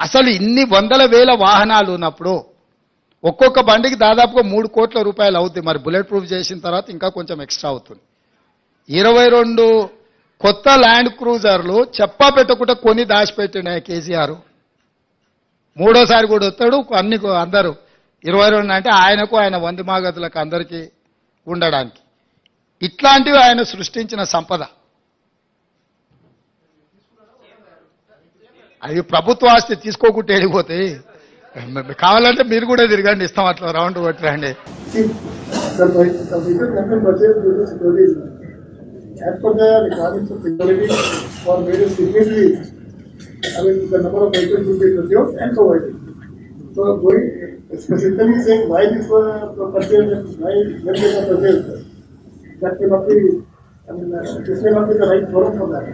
అసలు ఇన్ని వందల వేల వాహనాలు ఉన్నప్పుడు ఒక్కొక్క బండికి దాదాపుగా మూడు కోట్ల రూపాయలు అవుతుంది మరి బుల్లెట్ ప్రూఫ్ చేసిన తర్వాత ఇంకా కొంచెం ఎక్స్ట్రా అవుతుంది. ఇరవై రెండు కొత్త ల్యాండ్ క్రూజర్లు చెప్పా పెట్టకుండా కొని దాచిపెట్టిన కేసీఆర్. మూడోసారి కూడా వస్తాడు. అన్ని అందరూ ఇరవై రెండు అంటే ఆయనకు ఆయన వంది మాగతులకు అందరికీ ఉండడానికి. ఇట్లాంటివి ఆయన సృష్టించిన సంపద. అవి ప్రభుత్వ ఆస్తి తీసుకోకుంటే వెళ్ళిపోతాయి కావాలంటే మీరు కూడా తిరగండి ఇస్తాం అట్లా రౌండ్ కొట్టరండి See, the the vehicle can be purchased due to security reasons. As per the requirements of security for various signatories, I mean, the number of vehicles will be procured and provided. So going specifically saying why this was purchased and why when they were purchased, that may not be, I mean, uh, this may not be the right forum for that.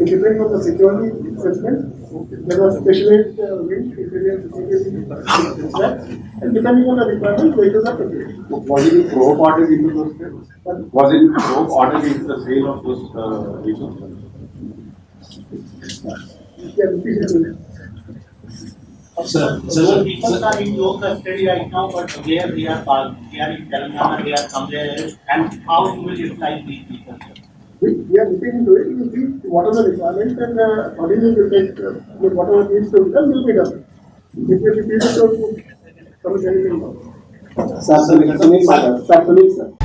It depends on the security assessment. There was specialized uh, wing, intelligence, security, and depending on the requirement, vehicles are procured. Was it probe ordered into those things? But Was it probe ordered into the sale of those uh, vehicles? Yeah, repeat it. Sir, sir, people are in your custody right now, but where they are parked, they are in Telangana, they are somewhere else, and how you will utilize these people? sir? We, are looking into it, we see what are the requirements and uh, accordingly we take, uh, whatever needs to be done will be done. If we repeat it, or commit anything. Sir, sir, sir, sir.